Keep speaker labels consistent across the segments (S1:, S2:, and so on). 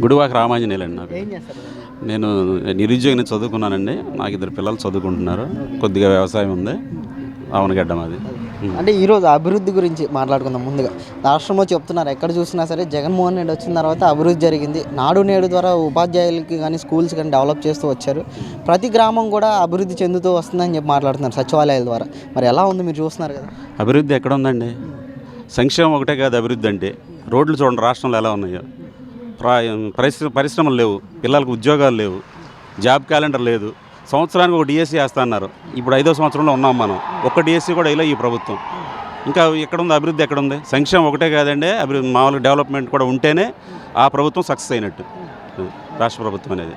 S1: గుడివాక రామాంజనేయులండి నాకు నేను నిరుద్యోగిని చదువుకున్నానండి. నాకు ఇద్దరు పిల్లలు చదువుకుంటున్నారు. కొద్దిగా వ్యవసాయం ఉంది. అవనగడ్డ మాది.
S2: అంటే ఈరోజు అభివృద్ధి గురించి మాట్లాడుకుందాం ముందుగా. రాష్ట్రంలో చెప్తున్నారు ఎక్కడ చూసినా సరే జగన్మోహన్ రెడ్డి వచ్చిన తర్వాత అభివృద్ధి జరిగింది. నాడు నేడు ద్వారా ఉపాధ్యాయులకి కానీ స్కూల్స్ కానీ డెవలప్ చేస్తూ వచ్చారు. ప్రతి గ్రామం కూడా అభివృద్ధి చెందుతూ వస్తుందని చెప్పి మాట్లాడుతున్నారు సచివాలయాల ద్వారా. మరి ఎలా ఉంది? మీరు చూస్తున్నారు కదా.
S1: అభివృద్ధి ఎక్కడ ఉందండి? సంక్షేమం ఒకటే కాదు అభివృద్ధి అంటే. రోడ్లు చూడండి రాష్ట్రంలో ఎలా ఉన్నాయో. పరిశ్రమలు లేవు. పిల్లలకు ఉద్యోగాలు లేవు. జాబ్ క్యాలెండర్ లేదు. సంవత్సరానికి ఒక డిఎస్సి వేస్తా అన్నారు. ఇప్పుడు ఐదో సంవత్సరంలో ఉన్నాం మనం. ఒక్క డిఎస్సి కూడా ఇలా ఈ ప్రభుత్వం. ఇంకా ఎక్కడ ఉంది అభివృద్ధి ఎక్కడ ఉంది సంక్షేమం ఒకటే కాదండి. అభివృద్ధి మామూలుగా డెవలప్మెంట్ కూడా ఉంటేనే ఆ ప్రభుత్వం సక్సెస్ అయినట్టు. రాష్ట్ర ప్రభుత్వం అనేది.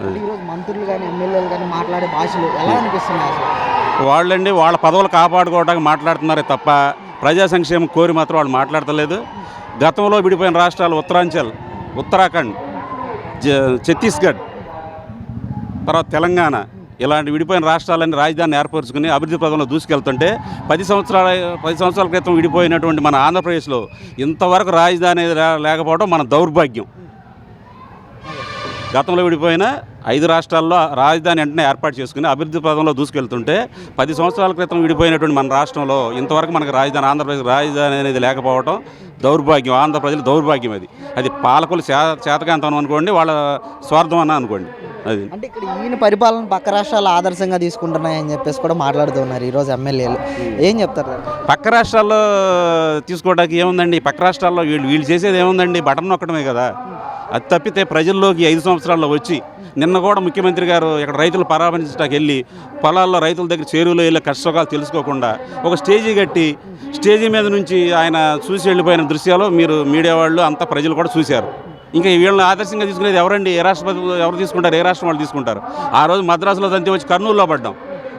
S1: అది.
S2: ఈరోజు మంత్రులు కానీ ఎమ్మెల్యేలు కానీ మాట్లాడే భాషలు ఎలా అనిపిస్తున్నాయి అసలు?
S1: వాళ్ళండి వాళ్ళ పదవులు కాపాడుకోవడానికి మాట్లాడుతున్నారే తప్ప ప్రజా సంక్షేమం కోరి మాత్రం వాళ్ళు మాట్లాడతలేదు. గతంలో విడిపోయిన రాష్ట్రాలు ఉత్తరాంచల్ ఉత్తరాఖండ్ ఛత్తీస్గఢ్ తర్వాత తెలంగాణ ఇలాంటి విడిపోయిన రాష్ట్రాలన్నీ రాజధానిని ఏర్పరచుకుని అభివృద్ధి పదంలో దూసుకెళ్తుంటే పది సంవత్సరాల పది సంవత్సరాల క్రితం విడిపోయినటువంటి మన ఆంధ్రప్రదేశ్లో ఇంతవరకు రాజధాని లేకపోవడం మన దౌర్భాగ్యం. గతంలో విడిపోయిన ఐదు రాష్ట్రాల్లో రాజధాని వెంటనే ఏర్పాటు చేసుకుని అభివృద్ధి పదంలో దూసుకెళ్తుంటే పది సంవత్సరాల క్రితం విడిపోయినటువంటి మన రాష్ట్రంలో ఇంతవరకు మనకు రాజధాని ఆంధ్రప్రదేశ్ రాజధాని అనేది లేకపోవడం దౌర్భాగ్యం ఆంధ్ర ప్రజల దౌర్భాగ్యం అది. అది పాలకులు చేతకాంతం అనుకోండి వాళ్ళ స్వార్థం అన్న అనుకోండి. అది.
S2: అంటే ఇక్కడ ఈయన పరిపాలన పక్క రాష్ట్రాలు ఆదర్శంగా తీసుకుంటున్నాయని చెప్పేసి కూడా మాట్లాడుతూ ఉన్నారు ఈరోజు ఎమ్మెల్యేలు. ఏం చెప్తారు?
S1: పక్క రాష్ట్రాల్లో తీసుకోవడానికి ఏముందండి? పక్క రాష్ట్రాల్లో వీళ్ళు వీళ్ళు చేసేది ఏముందండి? బటన్ నొక్కడమే కదా. అది తప్పితే ప్రజల్లోకి ఐదు సంవత్సరాల్లో వచ్చి నిన్న కూడా ముఖ్యమంత్రి గారు ఇక్కడ రైతులు పరామర్శించడానికి వెళ్ళి పొలాల్లో రైతుల దగ్గర చేరువులో వెళ్ళి కష్టసుఖాలు తెలుసుకోకుండా ఒక స్టేజీ కట్టి స్టేజీ మీద నుంచి ఆయన చూసి వెళ్ళిపోయిన దృశ్యాలు మీరు మీడియా వాళ్ళు అంతా ప్రజలు కూడా చూశారు. ఇంకా వీళ్ళని ఆదర్శంగా తీసుకునేది ఎవరండి? ఏ రాష్ట్రపతి ఎవరు తీసుకుంటారు? ఏ రాష్ట్రం వాళ్ళు తీసుకుంటారు? ఆ రోజు మద్రాసులో తంతి వచ్చి కర్నూలులో పడ్డాం.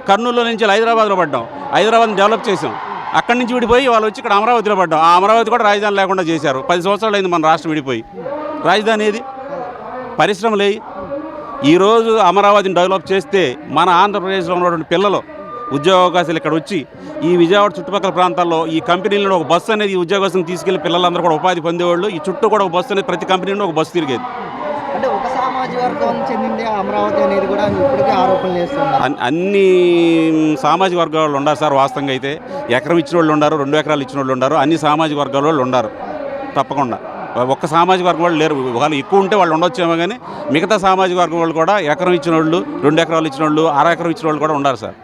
S1: కర్నూలులో నుంచి హైదరాబాద్లో పడ్డాం. హైదరాబాద్ని డెవలప్ చేసాం అక్కడి నుంచి విడిపోయి వాళ్ళు వచ్చి ఇక్కడ అమరావతిలో పడ్డాం. ఆ అమరావతి కూడా రాజధాని లేకుండా చేశారు. పది సంవత్సరాలు అయింది మన రాష్ట్రం విడిపోయి. రాజధాని ఏది? పరిశ్రమలే ఈరోజు అమరావతిని డెవలప్ చేస్తే మన ఆంధ్రప్రదేశ్లో ఉన్నటువంటి పిల్లలు ఉద్యోగ అవకాశాలు ఇక్కడ వచ్చి ఈ విజయవాడ చుట్టుపక్కల ప్రాంతాల్లో ఈ కంపెనీలో ఒక బస్సు అనేది ఈ ఉద్యోగస్తులను తీసుకెళ్ళి పిల్లలందరూ కూడా ఉపాధి పొందేవాళ్ళు. ఈ చుట్టూ కూడా ఒక బస్సు అనేది ప్రతి కంపెనీలో ఒక బస్సు తిరిగేది.
S2: అంటే ఒక సామాజిక వర్గం చెందింది అమరావతి అనేది కూడా ఇప్పటికే ఆరోపణలు చేస్తున్నారు.
S1: అన్- అన్ని సామాజిక వర్గాల వాళ్ళు సార్ వాస్తవంగా అయితే. ఎకరం ఇచ్చిన వాళ్ళు ఉన్నారు రెండు ఎకరాలు ఇచ్చిన వాళ్ళు ఉన్నారు అన్ని సామాజిక వర్గాల వాళ్ళు ఉన్నారు తప్పకుండా. ఒక్క సామాజిక వర్గం వాళ్ళు లేరు. వాళ్ళు ఎక్కువ ఉంటే వాళ్ళు ఉండొచ్చేమో కానీ మిగతా సామాజిక వర్గం వాళ్ళు కూడా ఎకరం ఇచ్చిన వాళ్ళు రెండు ఎకరాలు ఇచ్చిన వాళ్ళు అర ఎకరం ఇచ్చిన వాళ్ళు కూడా ఉన్నారు సార్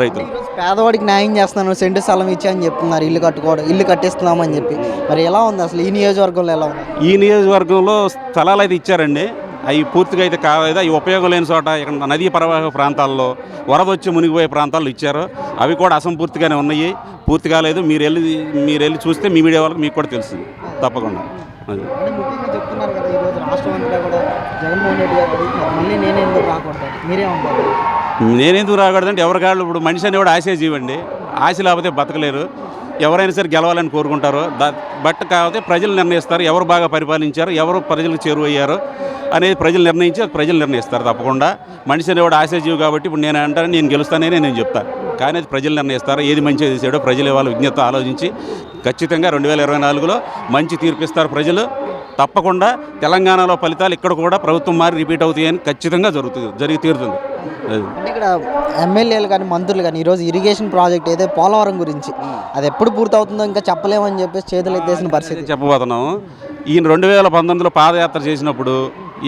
S1: రైతులు.
S2: పేదవాడికి న్యాయం చేస్తున్నాను సెంటు స్థలం ఇచ్చి అని చెప్తున్నారు ఇల్లు కట్టుకోవడం ఇల్లు కట్టిస్తున్నామని చెప్పి. మరి ఎలా ఉంది అసలు ఈ నియోజకవర్గంలో ఎలా ఉంది?
S1: ఈ నియోజకవర్గంలో స్థలాలు అయితే ఇచ్చారండి. అవి పూర్తిగా అయితే కాలేదు. అవి ఉపయోగం లేని చోట ఇక్కడ నదీ ప్రవాహ ప్రాంతాల్లో వరద వచ్చి మునిగిపోయే ప్రాంతాల్లో ఇచ్చారు. అవి కూడా అసంపూర్తిగానే ఉన్నాయి. పూర్తి కాలేదు. మీరు వెళ్ళి మీరు వెళ్ళి చూస్తే మీ మీడియా వాళ్ళకి మీకు కూడా తెలుస్తుంది. తప్పకుండా. అది.
S2: ముఖ్యంగా చెప్తున్నారు కదా ఈరోజు రాష్ట్రం అంతా కూడా జగన్మోహన్ రెడ్డి గారు అడుగుతున్నారు మళ్ళీ నేనే ఎందుకు రాకూడదు మీరేమంటారు?
S1: నేనెందుకు రాకూడదంటే ఎవరికాళ్ళు ఇప్పుడు మనిషి అనేవాడు ఆశ జీవండి. ఆశ లేకపోతే బతకలేరు. ఎవరైనా సరే గెలవాలని కోరుకుంటారు. దా- బట్ కాకపోతే ప్రజలు నిర్ణయిస్తారు. ఎవరు బాగా పరిపాలించారు ఎవరు ప్రజలకు చేరువయ్యారు అనేది ప్రజలు నిర్ణయించి ప్రజలు నిర్ణయిస్తారు తప్పకుండా. మనిషి అనేవాడు ఆశాజీవి కాబట్టి ఇప్పుడు నేను అంటాను నేను గెలుస్తానని నేను చెప్తాను కానీ అది ప్రజలు నిర్ణయిస్తారు. ఏది మంచిగా చేసాడో ప్రజలు ఇవాళ విజ్ఞత ఆలోచించి ఖచ్చితంగా రెండు వేల ఇరవై నాలుగులో మంచి తీర్పిస్తారు ప్రజలు. తప్పకుండా తెలంగాణలో ఫలితాలు ఇక్కడ కూడా ప్రభుత్వం మారి రిపీట్ అవుతాయని ఖచ్చితంగా జరుగుతుంది జరిగి తీరుతుంది.
S2: అంటే ఇక్కడ ఎమ్మెల్యేలు కానీ మంత్రులు కానీ ఈరోజు ఇరిగేషన్ ప్రాజెక్ట్ ఏదో పోలవరం గురించి అది ఎప్పుడు పూర్తవుతుందో ఇంకా చెప్పలేమని చెప్పేసి చేతులు ఎత్తేసిన పరిస్థితి.
S1: చెప్పబోతున్నాము. ఈయన రెండు వేల పంతొమ్మిదిలో పాదయాత్ర చేసినప్పుడు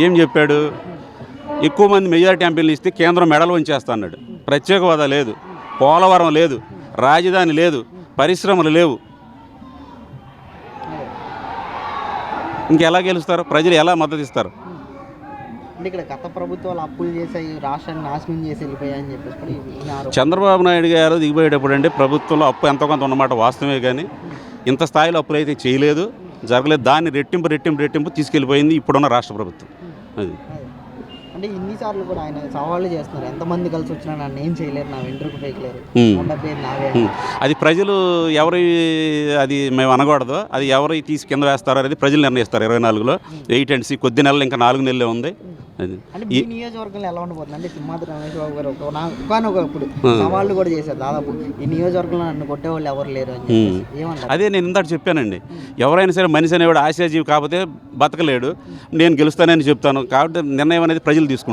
S1: ఏం చెప్పాడు? ఎక్కువ మంది మెజారిటీ ఎంపీలు ఇస్తే కేంద్రం మెడలు ఉంచేస్తా అన్నాడు. ప్రత్యేక హోదా లేదు పోలవరం లేదు రాజధాని లేదు పరిశ్రమలు లేవు. ఇంకెలా గెలుస్తారు? ప్రజలు ఎలా మద్దతు ఇస్తారు
S2: అంటే ఇక్కడ గత ప్రభుత్వాలు అప్పులు చేసాయి రాష్ట్రాన్ని నాశనం చేసి వెళ్ళిపోయాయని చెప్పేసి.
S1: చంద్రబాబు నాయుడు గారు దిగిపోయేటప్పుడు అంటే ప్రభుత్వంలో అప్పు ఎంతో కొంత ఉన్నమాట వాస్తవమే కానీ ఇంత స్థాయిలో అప్పులు అయితే చేయలేదు జరగలేదు. దాన్ని రెట్టింపు రెట్టింపు రెట్టింపు తీసుకెళ్ళిపోయింది ఇప్పుడున్న రాష్ట్ర ప్రభుత్వం. అది.
S2: అంటే ఇన్నిసార్లు కూడా ఆయన సవాళ్ళు చేస్తున్నారు. ఎంతమంది కలిసి వచ్చినా నన్ను ఏం చేయలేరు నా వెంట్రుకు.
S1: అది ప్రజలు ఎవరి అది మేము అనకూడదు. అది ఎవరు తీసి కింద వేస్తారో అనేది ప్రజలు నిర్ణయిస్తారు. ఇరవై నాలుగులో ఎయిట్ అండ్ సి కొద్ది నెలలు ఇంకా నాలుగు నెలలే ఉంది. అది.
S2: మీ నియోజకవర్గంలో ఎలా ఉండబోతుంది? అంటే సింహాద్రి రమేష్ బాబు గారు ఒకనొకప్పుడు సవాళ్ళు కూడా చేశారు. దాదాపు ఈ నియోజకవర్గంలో నన్ను కొట్టేవాళ్ళు ఎవరు లేరు అని ఏమంటారు?
S1: అదే నేను ఇందాక చెప్పానండి. ఎవరైనా సరే మనిషి అనేవాడు ఆశాజీవి కాకపోతే బతకలేడు. నేను గెలుస్తానని చెప్తాను. కాబట్టి నిర్ణయం అనేది ప్రజలు తీసుకుంటారు.